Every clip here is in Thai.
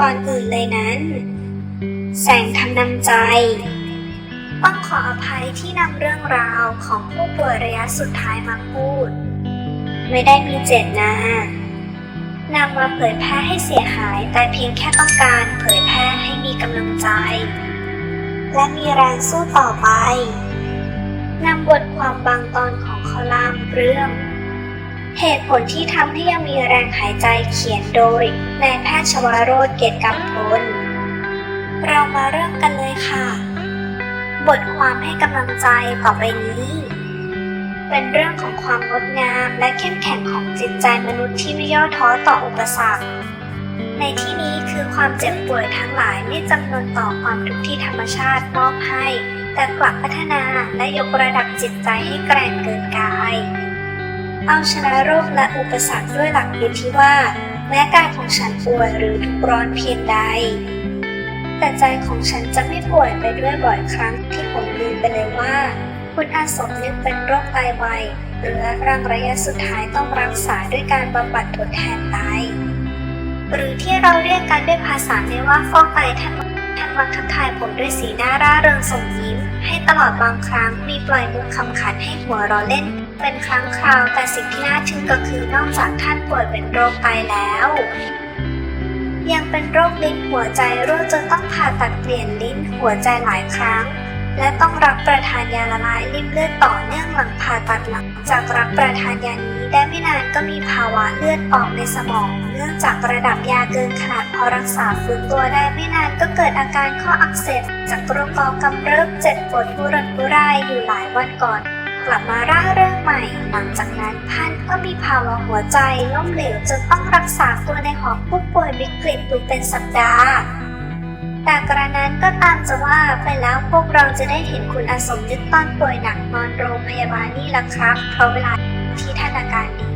ก่อนอื่นเลยนั้น แสงทำนำใจต้องขออภัยที่นำเรื่องราวของผู้ป่วยระยะสุดท้ายมาพูด ไม่ได้มีเจตนานำมาเผยแพร่ให้เสียหายแต่เพียงแค่ต้องการเผยแพร่ให้มีกำลังใจ และมีแรงสู้ต่อไปนำบทความบางตอนของคอลัมน์เรื่อง เหตุผลที่ทำให้ยังมีแรงหายใจเขียนโดยนายแพทย์ชวโรธเกตกำพล เรามาเริ่มกันเลยค่ะ บทความให้กำลังใจต่อไปนี้ เป็นเรื่องของความงดงามและเข้มแข็งของจิตใจมนุษย์ที่ไม่ย่อท้อต่ออุปสรรค ในที่นี้คือความเจ็บป่วยทั้งหลายไม่จำนวนต่อความทุกข์ที่ธรรมชาติมอบให้ แต่กลับพัฒนาและยกระดับจิตใจให้แกร่งเกินกาย เอาชนะโรคและอุปสรรคด้วยหลักยึดที่ว่า แม้กายของฉันป่วยหรือทุกร้อนเพียงใด แต่ใจของฉันจะไม่ป่วยไปด้วยบ่อยครั้งที่ผมลืมไปเลยว่า คุณอาสมยังเป็นโรคไตวายหรือรังระยะสุดท้ายต้องรักษาด้วยการบำบัดทดแทนไตหรือที่เราเรียกกันด้วยภาษาในว่าฟอกไตท่านท่านมักทักทายผมด้วยสีหน้าร่าเริงส่งยิ้ม ให้ตลอดบางครั้งมีปล่อยมุกคำขันให้หัวเราเล่น เป็นครั้งคราวแต่สิ่งที่น่าทึ่งก็คือนอกจากท่านป่วยเป็นโรคไตแล้ว ยังเป็นโรคลิ้นหัวใจรั่วจนต้องผ่าตัดเปลี่ยนลิ้นหัวใจหลายครั้ง และต้องรับประทานยาละลายริ่มเลือดต่อเนื่องหลังผ่าตัดหลังจากรับประทานยานี้ได้ไม่นานก็มีภาวะเลือดออกในสมอง เนื่องจากระดับยาเกินขนาดพอรักษาฟื้นตัวได้ไม่นานก็เกิดอาการข้ออักเสบจากโรคกอกำเริบเจ็บปวดทุรนทุรายอยู่หลายวันก่อน กลับมาร่าเริงใหม่ หลังจากนั้นท่านก็มีภาวะหัวใจล้มเหลวจนต้องรักษาตัวในหอผู้ป่วยวิกฤตอยู่เป็นสัปดาห์ แต่กระนั้นก็ตามจะว่าไปแล้วพวกเราจะได้เห็นคุณอาสมยึดตอนป่วยหนักนอนโรงพยาบาลนี่ละครับ เพราะเวลาที่ท่านอาการดี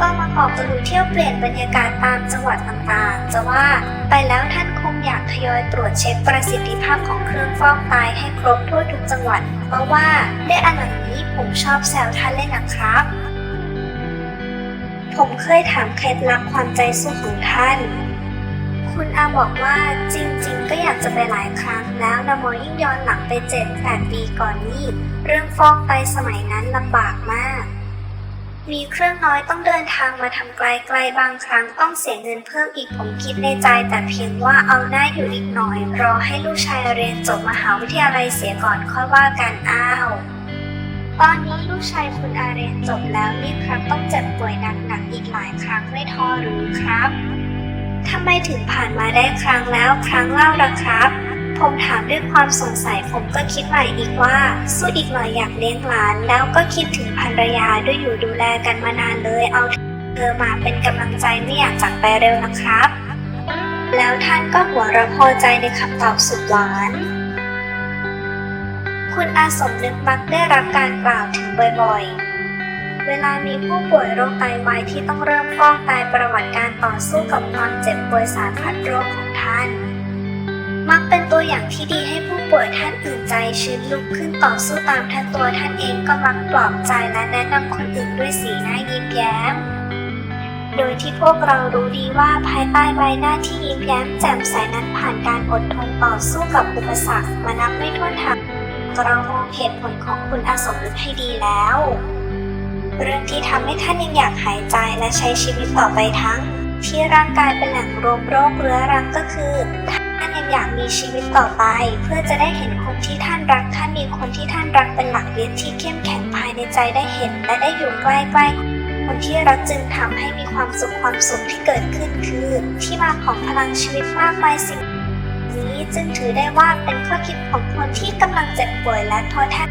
ก็มาออกตะลุยเที่ยวเปลี่ยนบรรยากาศตามจังหวัดต่างๆ จะว่าไปแล้วท่าน อยากทยอยตรวจเช็คประสิทธิภาพของเครื่องฟอกไตให้ครบทั่วทุกจังหวัด เพราะว่าได้อันหลังนี้ผมชอบแซวท่านเล่นนะครับ ผมเคยถามเคล็ดลับความใจสู้ของท่าน คุณอาบอกว่าจริงๆ ก็อยากจะไปหลายครั้งแล้วนะโมยิ่งย้อนหลังไปเจ็ดแปดปีก่อนนี่ เรื่องฟอกไตสมัยนั้นลำบากมาก มีเครื่องน้อยต้องเดินทางมาทำไกลๆบางครั้งต้องเสียเงินเพิ่มอีกผมคิดในใจ แต่เพียงว่าเอาหน้าอยู่อีกหน่อย รอให้ลูกชายเรียนจบมหาวิทยาลัยเสียก่อนค่อยว่ากันอ้าวตอนนี้ลูกชายคุณอาเรียนจบแล้วนี่ครับต้องเจ็บป่วยหนักๆอีกหลายครั้งไม่ท้อหรือครับทำไมถึงผ่านมาได้ครั้งแล้วครั้งเล่าละครับ ผมถามด้วยความสงสัยผมก็คิดใหม่อีกว่า สู้อีกหน่อยอยากเลี้ยงหลาน แล้วก็คิดถึงภรรยาด้วยอยู่ดูแลกันมานานเลยเอาเธอมาเป็นกำลังใจไม่อยากจากไปเร็วนะครับ แล้วท่านก็หัวเราะพอใจในคำตอบสุดหวานคุณอาสมนึกมักได้รับการกล่าวถึงบ่อยๆ เวลามีผู้ป่วยโรคไตวายที่ต้องเริ่มฟอกไตประวัติการต่อสู้กับความเจ็บป่วยสารพัดโรคของท่าน มักเป็นตัวอย่างที่ดีให้ผู้ป่วยท่านอื่นใจชื้นลุกขึ้นต่อสู้ตามท่านตัวท่านเองก็มักปลอบใจและแนะนำคนอื่นด้วยสีหน้ายิ้มแย้ม โดยที่พวกเรารู้ดีว่าภายใต้ใบหน้าที่ยิ้มแย้มแจ่มใสนั้นผ่านการอดทนต่อสู้กับอุปสรรคมานับไม่ถ้วนทางเรามองเหตุผลของคุณอาสมฤทธิ์ให้ดีแล้ว เรื่องที่ทำให้ท่านยังอยากหายใจและใช้ชีวิตต่อไปทั้ง ที่ร่างกายเป็นแหล่งรวมโรคเรื้อรังก็คือ อยากมีชีวิตต่อไป เพื่อจะได้เห็นคนที่ท่านรักท่านมีคนที่ท่านรักเป็นหลักยึดที่เข้มแข็งภายในใจได้เห็น และได้อยู่ใกล้ๆคนที่รักจึงทำให้มีความสุขความสุขที่เกิดขึ้นคือ ที่มาของพลังชีวิตมากมายสิ่งนี้จึงถือได้ว่าเป็นข้อคิดของคนที่กำลังเจ็บป่วยและท้อแท้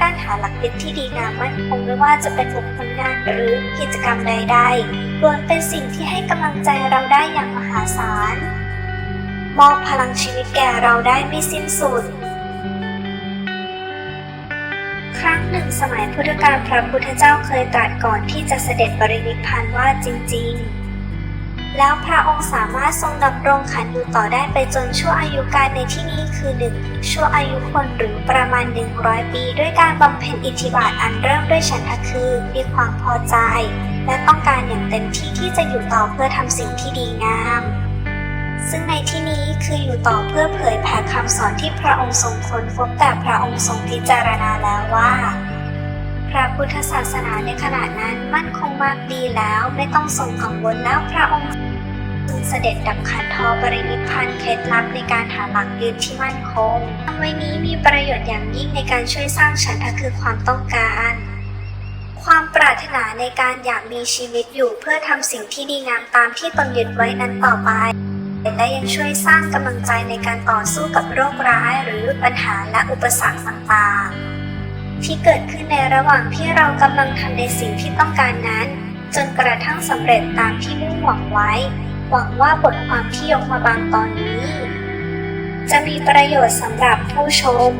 การหาหลักยึดที่ดีงามมั่นคงไม่ว่าจะเป็นผลงานหรือกิจกรรมใดๆล้วนเป็นสิ่งที่ให้กำลังใจเราได้อย่างมหาศาล มอบพลังชีวิตแก่เราได้ไม่สิ้นสุด ครั้งหนึ่งสมัยพุทธกาลพระพุทธเจ้าเคยตรัสก่อนที่จะเสด็จปรินิพพานว่าจริง ๆ แล้วพระองค์สามารถทรงดำรงขันอยู่ต่อได้ไปจนชั่วอายุการในที่นี้คือหนึ่งชั่วอายุคนหรือประมาณ 100 ปี ด้วยการบำเพ็ญอิทธิบาทอันเริ่มด้วยฉันทะคือมีความพอใจ และต้องการอย่างเต็มที่ที่จะอยู่ต่อเพื่อทำสิ่งที่ดีงาม ซึ่งในที่นี้คืออยู่ต่อเพื่อเผยแผ่คำสอนที่พระองค์ทรงค้นพบแต่พระองค์ทรงพิจารณาแล้วว่า พระพุทธศาสนาในขณะนั้นมั่นคงมากดีแล้วไม่ต้องทรงกังวลแล้วพระองค์จึงเสด็จดับขันธปรินิพพานเคล็ดลับในการหาหลักยืนที่มั่นคงทำไว้นี้มีประโยชน์อย่างยิ่งในการช่วยสร้างฉันทะคือความต้องการ ความปรารถนาในการอยากมีชีวิตอยู่เพื่อทำสิ่งที่ดีงามตามที่ตนยึดไว้นั้นต่อไป และยังช่วยสร้างกำลังใจในการต่อสู้กับโรคร้ายหรือปัญหาและอุปสรรคต่างๆ ที่เกิดขึ้นในระหว่างที่เรากำลังทำในสิ่งที่ต้องการนั้น จนกระทั่งสำเร็จตามที่มุ่งหวังไว้ หวังว่าบทความที่ยกมาบางตอนนี้ จะมีประโยชน์สำหรับผู้ชม